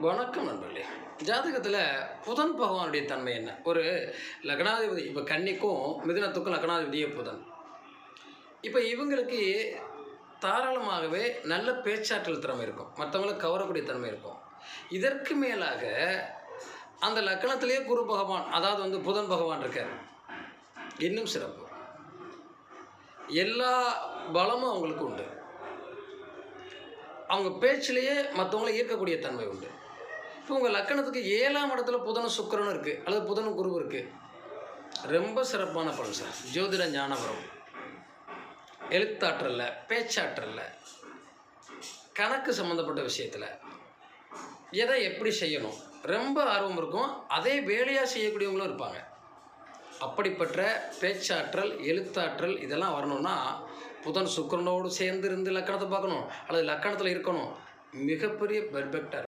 வணக்கம் நண்பர்களே. ஜாதகத்தில் புதன் பகவானுடைய தன்மை என்ன? ஒரு லக்னாதிபதி இப்போ கன்னிக்கும் மிதுனத்துக்கும் லக்னாதிபதியே புதன். இப்போ இவங்களுக்கு தாராளமாகவே நல்ல பேச்சாற்றல் திறமை இருக்கும். மற்றவங்களை கவரக்கூடிய தன்மை இருக்கும். இதற்கு மேலாக அந்த லக்கணத்திலேயே குரு பகவான் அதாவது வந்து புதன் பகவான் இருக்கார். இன்னும் சிறப்பு. எல்லா பலமும் அவங்களுக்கு உண்டு. அவங்க பேச்சிலேயே மற்றவங்கள ஈர்க்கக்கூடிய தன்மை உண்டு. இப்போ உங்கள் லக்கணத்துக்கு ஏழாம் இடத்துல புதனும் சுக்கிரனும் இருக்குது அல்லது புதனும் குரு இருக்குது ரொம்ப சிறப்பான பலன் சார். ஜோதிட ஞானவரம். எழுத்தாற்றல்ல பேச்சாற்றல்ல கணக்கு சம்மந்தப்பட்ட விஷயத்தில் எதை எப்படி செய்யணும்? ரொம்ப ஆர்வம் இருக்கும். அதே வேலையாக செய்யக்கூடியவங்களும் இருப்பாங்க. அப்படிப்பட்ட பேச்சாற்றல் எழுத்தாற்றல் இதெல்லாம் வரணும்னா புதன் சுக்கரனோடு சேர்ந்து இருந்து லக்கணத்தை பார்க்கணும். அல்லது லக்கணத்தில் இருக்கணும். மிகப்பெரிய பெர்ஃபெக்டாக